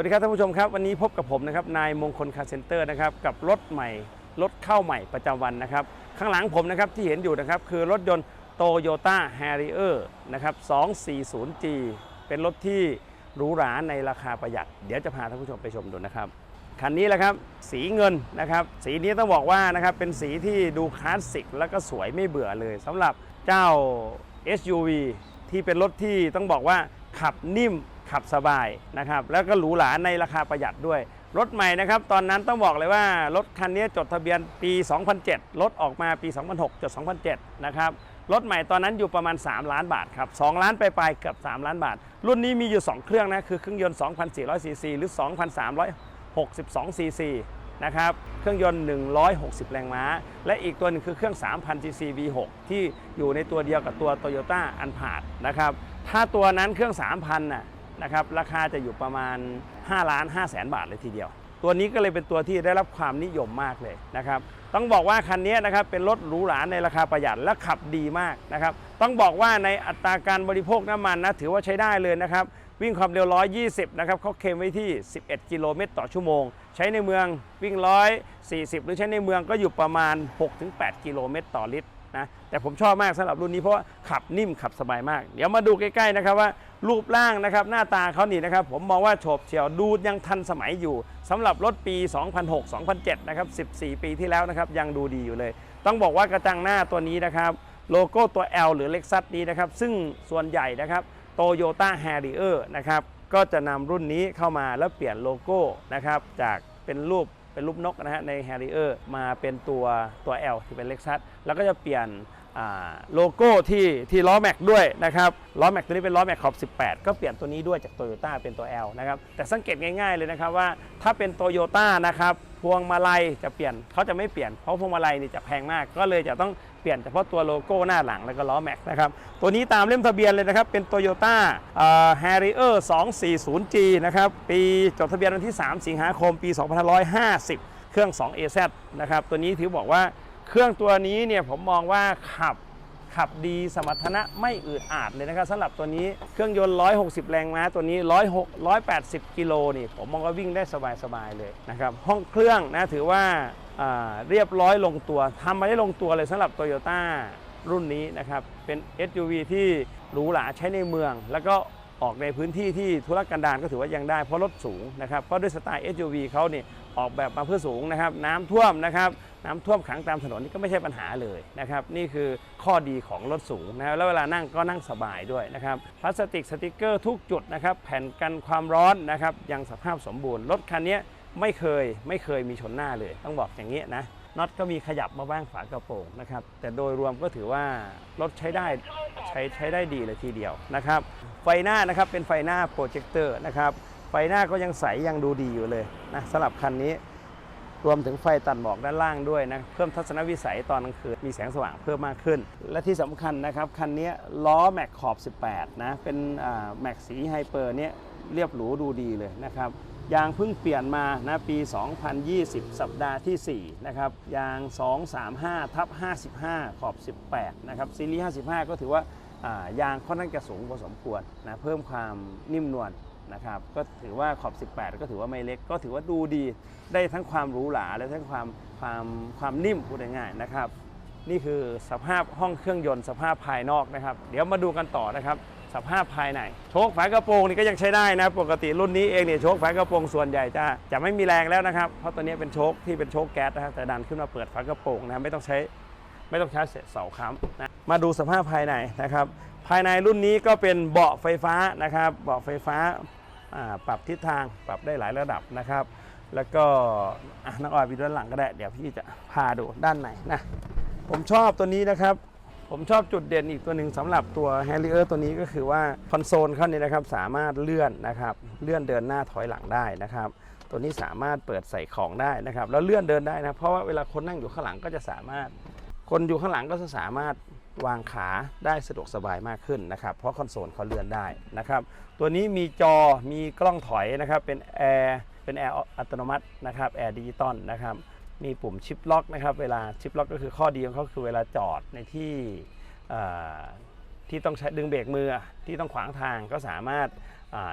วัสดีครับท่านผู้ชมครับวันนี้พบกับผมนะครับนายมงคลคาร์เซ็นเตอร์นะครับกับรถใหม่รถเข้าใหม่ประจำวันนะครับข้างหลังผมนะครับที่เห็นอยู่นะครับคือรถยนต์ Toyota Harrier นะครับ 240G เป็นรถที่หรูหราในราคาประหยัด เดี๋ยวจะพาท่านผู้ชมไปชมดูนะครับคันนี้แหละครับสีเงินนะครับสีนี้ต้องบอกว่านะครับเป็นสีที่ดูคลาสสิกแล้วก็สวยไม่เบื่อเลยสำหรับเจ้า SUV ที่เป็นรถที่ต้องบอกว่าขับนิ่ม ขับสบายนะครับแล้วก็หรูหราในราคาประหยัดด้วย รถใหม่นะครับตอนนั้นต้องบอกเลยว่ารถคันนี้จดทะเบียนปี 2007 รถออกมาปี 2006จด2007 นะครับรถใหม่ตอนนั้นอยู่ประมาณ 3 ล้านบาทครับ2ล้านไปลายๆเกือบ3 ล้านบาท รุ่นนี้มีอยู่ 2 เครื่องนะคือเครื่องยนต์ 2,400 ซีซี หรือ 2,362 ซีซีนะครับเครื่องยนต์ 160 แรงม้า และอีกตัวหนึงคือเครื่อง 3,000 ซีซี V6 ที่อยู่ในตัวเดียวกับตัว Toyota a n p a r นะครับถ้าตัวนั้นเครื่อง 3,000น่ะ นะครับราคาจะอยู่ประมาณ5ล้าน5แสนบาทเลยทีเดียว ตัวนี้ก็เลยเป็นตัวที่ได้รับความนิยมมากเลยนะครับต้องบอกว่าคันนี้นะครับเป็นรถหรูหราในราคาประหยัดและขับดีมากนะครับต้องบอกว่าในอัตราการบริโภคน้ำมันนะถือว่าใช้ได้เลยนะครับวิ่งความเร็ว 120 นะครับเขาเคลมไว้ที่ 11 กิโลเมตรต่อชั่วโมง ใช้ในเมืองวิ่ง 140 หรือใช้ในเมืองก็อยู่ประมาณ 6-8 กิโลเมตรต่อลิตรนะแต่ผมชอบมากสำหรับรุ่นนี้เพราะว่าขับนิ่มขับสบายมาก เดี๋ยวมาดูใกล้ๆนะครับว่า รูปร่างนะครับหน้าตาเขานี่นะครับผมมองว่าโฉบเฉี่ยวดูยังทันสมัยอยู่สำหรับรถปี 2006-2007 นะครับ 14 ปีที่แล้วนะครับยังดูดีอยู่เลย ต้องบอกว่ากระจังหน้าตัวนี้นะครับโลโก้ตัว L หรือ Lexus นี้นะครับซึ่งส่วนใหญ่นะครับ Toyota Harrier นะครับก็จะนำรุ่นนี้เข้ามาแล้วเปลี่ยนโลโก้นะครับจากเป็นรูปเป็นรูปนกนะฮะใน Harrier มาเป็นตัวตัว L ที่เป็น Lexus แล้วก็จะเปลี่ยน โลโก้ที่ที่ล้อแม็กด้วยนะครับล้อแม็กตัวนี้เป็นล้อแม็กขอบ 18 ก็เปลี่ยนตัวนี้ด้วยจาก Toyota เป็นตัว L นะครับแต่สังเกตง่ายๆเลยนะครับว่าถ้าเป็น Toyota นะครับพวงมาลัยจะเปลี่ยนเขาจะไม่เปลี่ยนเพราะพวงมาลัยนี่จะแพงมาก ก็เลยจะต้องเปลี่ยนเฉพาะตัวโลโก้หน้าหลังแล้วก็ล้อแม็กนะครับตัวนี้ตามเล่มทะเบียนเลยนะครับเป็น Toyota เอ่อ Harrier 240G นะครับปีจดทะเบียนวันที่ 3 สิงหาคมปี 2550 เครื่อง 2AZ นะครับตัวนี้ถือบอกว่า เครื่องตัวนี้เนี่ยผมมองว่าขับขับดีสมรรถนะไม่อืดอาดเลยนะครับสำหรับตัวนี้เครื่องยนต์ 160 แรงม้าตัวนี้ 106 180 กิโลนี่ผมมองว่าวิ่งได้สบาย ๆ เลยนะครับห้องเครื่องนะถือว่าอ่าเรียบร้อยลงตัวทำมาได้ลงตัวเลยสำหรับ Toyota รุ่นนี้นะครับเป็น SUV ที่หรูหราใช้ในเมือง แล้วก็ออกในพื้นที่ที่ธุรกันดารก็ถือว่ายังได้เพราะรถสูงนะครับเพราะด้วยสไตล์ SUV เขาเนี่ย ออกแบบมาเพื่อสูงนะครับน้ำท่วมนะครับน้ำท่วมขังตามถนนนี่ก็ไม่ใช่ปัญหาเลยนะครับนี่คือข้อดีของรถสูงนะครับแล้วเวลานั่งก็นั่งสบายด้วยนะครับพลาสติกสติกเกอร์ทุกจุดนะครับแผ่นกันความร้อนนะครับยังสภาพสมบูรณ์รถคันนี้ไม่เคยไม่เคยมีชนหน้าเลย ต้องบอกอย่างนี้นะน็อตก็มีขยับมาบ้างฝากระโปรงนะครับแต่โดยรวมก็ถือว่ารถใช้ได้ใช้ใช้ได้ดีเลยทีเดียวนะครับไฟหน้านะครับเป็นไฟหน้าโปรเจคเตอร์นะครับ ไฟหน้าก็ยังใสยังดูดีอยู่เลยนะสำหรับคันนี้รวมถึงไฟตัดหมอกด้านล่างด้วยนะเพิ่มทัศนวิสัยตอนกลางคืนมีแสงสว่างเพิ่มมากขึ้น และที่สำคัญนะครับ คันนี้ล้อแม็กขอบ 18 นะ เป็นแม็กสีไฮเปอร์เนี่ยเรียบหรูดูดีเลยนะครับยางเพิ่งเปลี่ยนมานะปี 2020 สัปดาห์ที่ 4 นะครับยาง 235 ทับ 55 ขอบ 18 นะครับซีรีส์ 55 ก็ถือว่าอ่ายางค่อนข้างจะสูงพอสมควรนะเพิ่มความนิ่มนวล นะครับ ก็ถือว่าขอบ 18 ก็ถือว่าไม่เล็ก ก็ถือว่าดูดี ได้ทั้งความหรูหราและทั้งความความความนิ่มพูดง่ายๆนะครับ นี่คือสภาพห้องเครื่องยนต์สภาพภายนอกนะครับ เดี๋ยวมาดูกันต่อนะครับ สภาพภายในโชคฝากระโปรงนี่ก็ยังใช้ได้นะ ปกติรุ่นนี้เองเนี่ยโชคฝากระโปรงส่วนใหญ่จะจะไม่มีแรงแล้วนะครับ เพราะตัวนี้เป็นโชคที่เป็นโชคแก๊สนะครับแต่ดันขึ้นมาเปิดฝากระโปรงนะครับไม่ต้องใช้ไม่ต้องใช้เสาค้ำนะมาดูสภาพภายในนะครับ ภายในรุ่นนี้ก็เป็นเบาะไฟฟ้านะครับ เบาะไฟฟ้าอ่า ปรับทิศทางปรับได้หลายระดับนะครับ แล้วก็นักออยไปด้านหลังก็ได้ เดี๋ยวพี่จะพาดูด้านในนะผมชอบตัวนี้นะครับ ผมชอบจุดเด่นอีกตัวหนึ่งสำหรับตัว Harrier ตัวนี้ก็คือว่าคอนโซลเขาเนี่ยนะครับสามารถเลื่อนนะครับเลื่อนเดินหน้าถอยหลังได้นะครับตัวนี้สามารถเปิดใส่ของได้นะครับแล้วเลื่อนเดินได้นะเพราะว่าเวลาคนนั่งอยู่ข้างหลังก็จะสามารถ คนอยู่ข้างหลังก็จะสามารถวางขาได้สะดวกสบายมากขึ้นนะครับ เพราะคอนโซลเขาเลื่อนได้นะครับ ตัวนี้มีจอมีกล้องถอยนะครับเป็นแอร์เป็นแอร์อัตโนมัตินะครับแอร์ดิจิตอลนะครับมีปุ่มชิปล็อกนะครับเวลาชิปล็อกก็คือข้อดีของเขาคือเวลาจอดในที่ที่ต้องใช้ดึงเบรกมือที่ต้องขวางทางก็สามารถ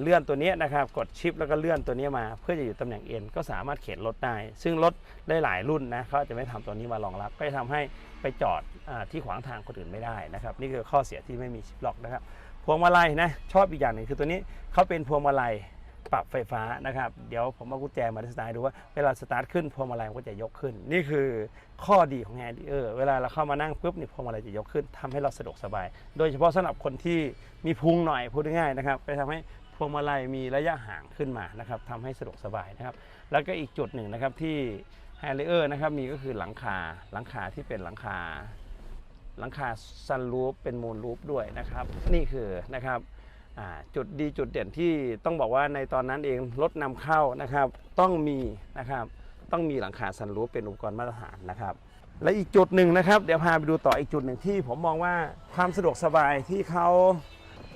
เลื่อนตัวนี้นะครับกดชิปแล้วก็เลื่อนตัวนี้มา เพื่อจะอยู่ตำแหน่งเอ็นก็สามารถเข็นรถได้ ซึ่งรถได้หลายรุ่นนะเขาจะไม่ทำตัวนี้มารองรับ ก็จะทำให้ไปจอดอที่ขวางทางคนอื่นไม่ได้นะครับ นี่คือข้อเสียที่ไม่มีชิปล็อกนะครับ วงมาลัยนะชอบอีกอย่างหนึ่งคือตัวนี้เขาเป็นพวงมาลัยปรับไฟฟ้านะครับเดี๋ยวผมเอากุญแจมาสตาร์ทดูว่าเวลาสตาร์ทขึ้นพวงมาลัยก็จะยกขึ้น นี่คือข้อดีของแฮนด์เออร์เวลาเราเข้ามานั่งปุ๊บนี่พวงมาลัยจะยกขึ้นทำให้เราสะดวกสบาย โดยเฉพาะสำหรับคนที่มีพุงหน่อยพูดง่ายๆนะครับไปทำให้พวงมาลัยมีระยะห่างขึ้นมานะครับทำให้สะดวกสบายนะครับ แล้วก็อีกจุดหนึ่งนะครับที่แฮร์เออร์นะครับมีก็คือหลังคาหลังคาที่เป็นหลังคา หลังคาซันรูปเป็นมูนรูปด้วยนะครับ นี่คือนะครับจุดดีจุดเด่นที่ต้องบอกว่าในตอนนั้นเองรถนำเข้านะครับ ต้องมีนะครับต้องมีหลังคาซันรูปเป็นอุปกรณ์มาตรฐานนะครับ และอีกจุดหนึ่งนะครับ เดี๋ยวพาไปดูต่ออีกจุดหนึ่งที่ผมมองว่าความสะดวกสบายที่เขา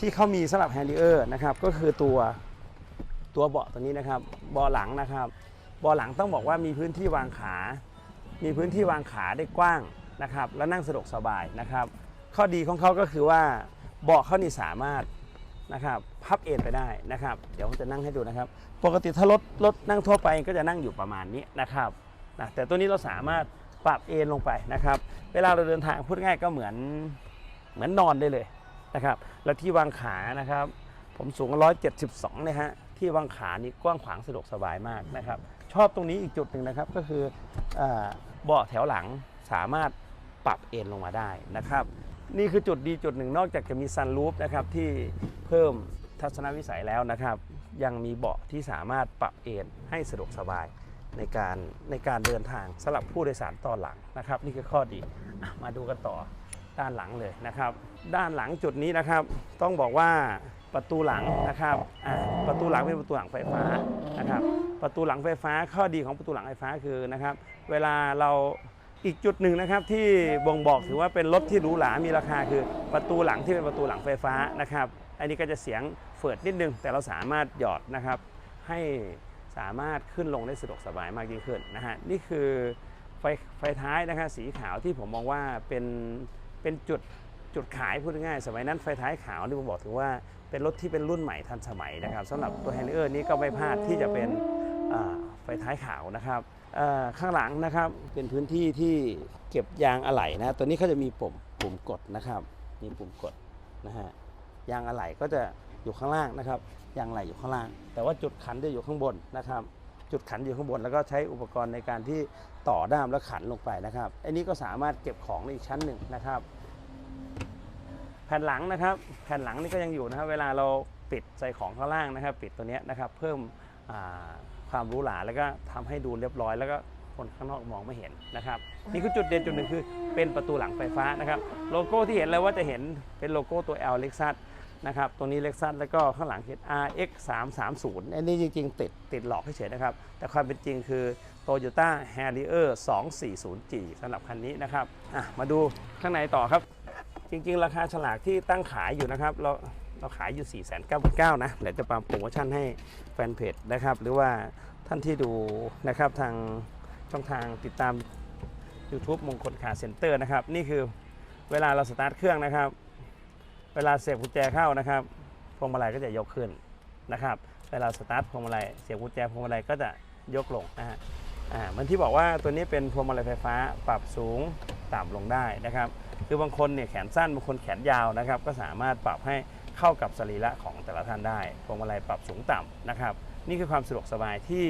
ที่เขามีสำหรับแฮนดิเออร์นะครับก็คือตัวตัวเบาะตัวนี้นะครับเบาะหลังนะครับเบาะหลังต้องบอกว่ามีพื้นที่วางขา มีพื้นที่วางขาได้กว้าง นะครับและนั่งสะดวกสบายนะครับ ข้อดีของเขาก็คือว่าเบาะเขานี่สามารถนะครับพับเอนไปได้นะครับ เดี๋ยวผมจะนั่งให้ดูนะครับ ปกติถ้ารถรถนั่งทั่วไปก็จะนั่งอยู่ประมาณนี้นะครับนะแต่ตัวนี้เราสามารถปรับเอนลงไปนะครับ เวลาเราเดินทางพูดง่ายก็เหมือนเหมือนนอนได้เลยนะครับ แล้วที่วางขานะครับ ผมสูง 172เนี่ยฮะที่วางขานี่กว้างขวางสะดวกสบายมากนะครับ ชอบตรงนี้อีกจุดหนึ่งนะครับก็คือเบาะแถวหลังสามารถ ปรับเอ็นลงมาได้นะครับ นี่คือจุดดีจุดหนึ่งนอกจากจะมีซันรูฟนะครับที่เพิ่มทัศนวิสัยแล้วนะครับ ยังมีเบาะที่สามารถปรับเอนให้สะดวกสบายในการในการเดินทางสำหรับผู้โดยสารตอนหลังนะครับ นี่คือข้อดีมาดูกันต่อด้านหลังเลยนะครับ ด้านหลังจุดนี้นะครับ ต้องบอกว่าประตูหลังนะครับประตูหลังเป็นประตูหลังไฟฟ้านะครับ ประตูหลังไฟฟ้าข้อดีของประตูหลังไฟฟ้าคือนะครับ เวลาเรา อีกจุดหนึ่งนะครับที่บ่งบอกถือว่าเป็นรถที่หรูหรา มีราคาคือประตูหลังที่เป็นประตูหลังไฟฟ้านะครับ อันนี้ก็จะเสียงเฟิดนิดนึง แต่เราสามารถหยอดนะครับ ให้สามารถขึ้นลงได้สะดวกสบายมากยิ่งขึ้นนะฮะ นี่คือไฟไฟท้ายนะครับสีขาวที่ผมมองว่าเป็นเป็นจุดจุดขายพูดง่ายสมัยนั้นไฟท้ายขาวนี่ผมบอกถึงว่าเป็นรถที่เป็นรุ่นใหม่ทันสมัยนะครับสำหรับตัวแฮนเออร์นี้ก็ไม่พลาดที่จะเป็น ไฟท้ายขาวนะครับข้างหลังนะครับเป็นพื้นที่ที่เก็บยางอะไหล่นะตัวนี้เขาจะมีปุ่มปุ่มกดนะครับ มีปุ่มกดนะฮะยางอะไหล่ก็จะอยู่ข้างล่างนะครับยางอะไหล่อยู่ข้างล่าง แต่ว่าจุดขันจะอยู่ข้างบนนะครับ จุดขันอยู่ข้างบน แล้วก็ใช้อุปกรณ์ในการที่ต่อด้ามแล้วขันลงไปนะครับอันนี้ก็สามารถเก็บของในอีกชั้นหนึ่งนะครับ แผ่นหลังนะครับ แผ่นหลังนี่ก็ยังอยู่นะครับ เวลาเราปิดใส่ของข้างล่างนะครับ ปิดตัวนี้นะครับ เพิ่มอ่า ความรู้หลาแล้วก็ทำให้ดูเรียบร้อย แล้วก็คนข้างนอกมองไม่เห็นนะครับนี่คือจุดเด่นจุดหนึ่งคือเป็นประตูหลังไฟฟ้านะครับโลโก้ที่เห็นเลยว่าจะเห็นเป็นโลโก้ตัว L Lexus นะครับตรงนี้ Lexus แล้วก็ข้างหลังเขียน RX 3 3 0อันนี้จริง ๆ ติดติดหลอกเฉยๆนะครับ แต่ความเป็นจริงคือ Toyota Harrier 240G สำหรับคันนี้นะครับมาดูข้างในต่อครับ จริง ๆ ราคาฉลากที่ตั้งขายอยู่นะครับเรา เราขายอยู่ 4 9 9 0นะเดี๋ยวจะปรับโปรโมชั่นให้แฟนเพจนะครับ หรือว่าท่านที่ดูนะครับทางช่องทางติดตาม YouTube มงคลคาเซ็นเตอร์นะครับ นี่คือเวลาเราสตาร์ทเครื่องนะครับ เวลาเสียบกุญแจเข้านะครับพวงมาลัยก็จะยกขึ้นนะครับเวลาสตาร์ทพวงมาลัยเสียบกุญแจพวงมาลัยก็จะยกลงนะฮะอ่ามือนที่บอกว่าตัวนี้เป็นพวงมาลัยไฟฟ้าปรับสูงต่ำลงได้นะครับ คือบางคนเนี่ยแขนสั้นบางคนแขนยาวนะครับ ก็สามารถปรับให้ เข้ากับสรีระของแต่ละท่านได้พวงมาลัยปรับสูงต่ำนะครับ นี่คือความสะดวกสบายที่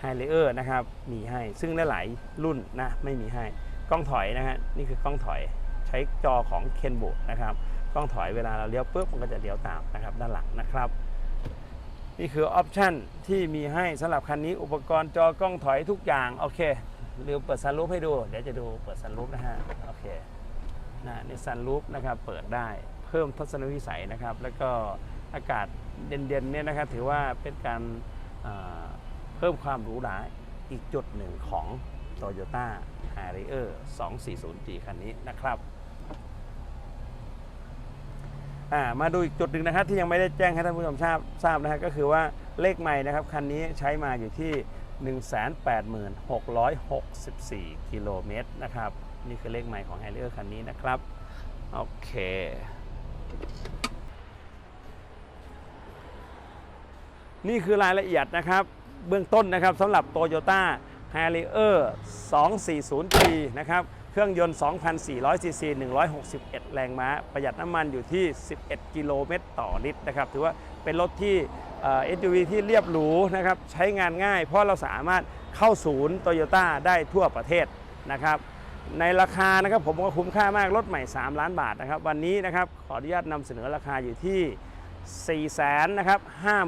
ไฮเลเออร์นะครับมีให้ซึ่งหลายๆรุ่นนะไม่มีให้กล้องถอยนะฮะนี่คือกล้องถอยใช้จอของเคนบุนะครับกล้องถอยเวลาเราเลี้ยวปุ๊บมันก็จะเลี้ยวตามนะครับด้านหลังนะครับ นี่คือออปชันที่มีให้สำหรับคันนี้อุปกรณ์จอกล้องถอยทุกอย่างโอเคลืมเปิดซันรูฟให้ดู เดี๋ยวจะดูเปิดซันรูฟนะฮะโอเคนะในซันรูฟนะครับเปิดได้ พิ่มทัศนวิสัยนะครับ แล้วก็อากาศเย็นๆเนี่ยนะครับถือว่าเป็นการเพิ่มความหรูหราอีกจุดหนึ่งของ Toyota Harrier 240G คันนี้นะครับมาดูอีกจุดหนึ่งนะครับที่ยังไม่ได้แจ้งให้ท่านผู้ชมทราบทราบนะครับก็คือว่าเลขใหม่นะครับคันนี้ใช้มาอยู่ที่ 186,664 กิโลเมตรนะครับ นี่คือเลขใหม่ของ h a r r i e r คันนี้นะครับ โอเค นี่คือรายละเอียดนะครับ เบื้องต้นนะครับสำหรับ Toyota Harrier 240G นะครับ เครื่องยนต์ 2,400 ซีซี 161 แรงม้า ประหยัดน้ำมันอยู่ที่ 11 กิโลเมตรต่อลิตรนะครับ ถือว่าเป็นรถที่ SUV ที่เรียบหรูนะครับ ใช้งานง่าย เพราะเราสามารถเข้าศูนย์ Toyota ได้ทั่วประเทศนะครับ ในราคานะครับผมว่าคุ้มค่ามากรถใหม่ 3 ล้านบาทนะครับ วันนี้นะครับขออนุญาตนำเสนอราคาอยู่ที่ 4 แสนนะครับ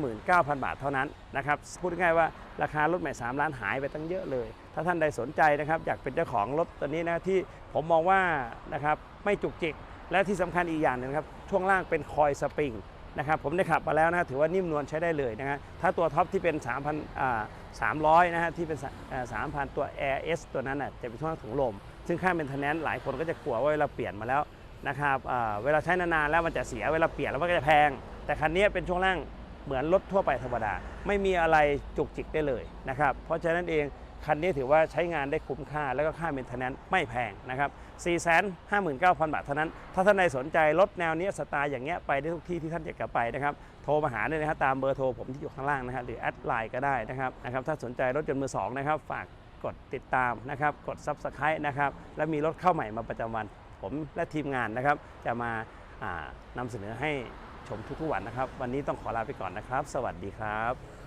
59,000 บาทเท่านั้นนะครับพูดง่ายว่าราคารถใหม่ 3 ล้านหายไปตั้งเยอะเลย ถ้าท่านใดสนใจนะครับอยากเป็นเจ้าของรถตัวนี้นะที่ผมมองว่านะครับไม่จุกจิก และที่สำคัญอีกอย่างหนึงครับช่วงล่างเป็นคอยสปริงนะครับผมได้ขับมาแล้วนะถือว่านิ่มนวลใช้ได้เลยนะฮะถ้าตัวท็อปที่เป็น 3,000อ่า300นะฮะที่เป็นอ่า3,000 ตัว Air S ตัวนั้นน่ะจะเป็นช่วงล่างถุงลม ซึ่งค่าเป็นทนแนนหลายคนก็จะกลัวว่าเวลาเปลี่ยนมาแล้วนะครับเวลาใช้นานๆแล้วมันจะเสียเวลาเปลี่ยนแล้วมันก็จะแพง แต่คันนี้เป็นช่วงล่างเหมือนรถทั่วไปธรรมดา ไม่มีอะไรจุกจิกได้เลยนะครับเพราะฉะนั้นเองคันนี้ถือว่าใช้งานได้คุ้มค่า แล้วก็ค่าเมนเทนแนนไม่แพงนะครับ 459,000 บาทเท่านั้น ถ้าท่านใดสนใจรถแนวนี้สไตล์อย่างเงี้ยไปได้ทุกที่ที่ท่านอยากจะไปนะครับ โทรมาหาได้เลยนะครับตามเบอร์โทรผมที่อยู่ข้างล่างนะครับหรือแอดไลน์ก็ได้นะครับนะครับ ถ้าสนใจรถยนต์มือสองนะครับฝาก กดติดตามนะครับ กด Subscribe นะครับ และมีรถเข้าใหม่มาประจำวัน ผมและทีมงานนะครับ จะมาานำเสนอให้ชมทุกๆวันนะครับ วันนี้ต้องขอลาไปก่อนนะครับ สวัสดีครับ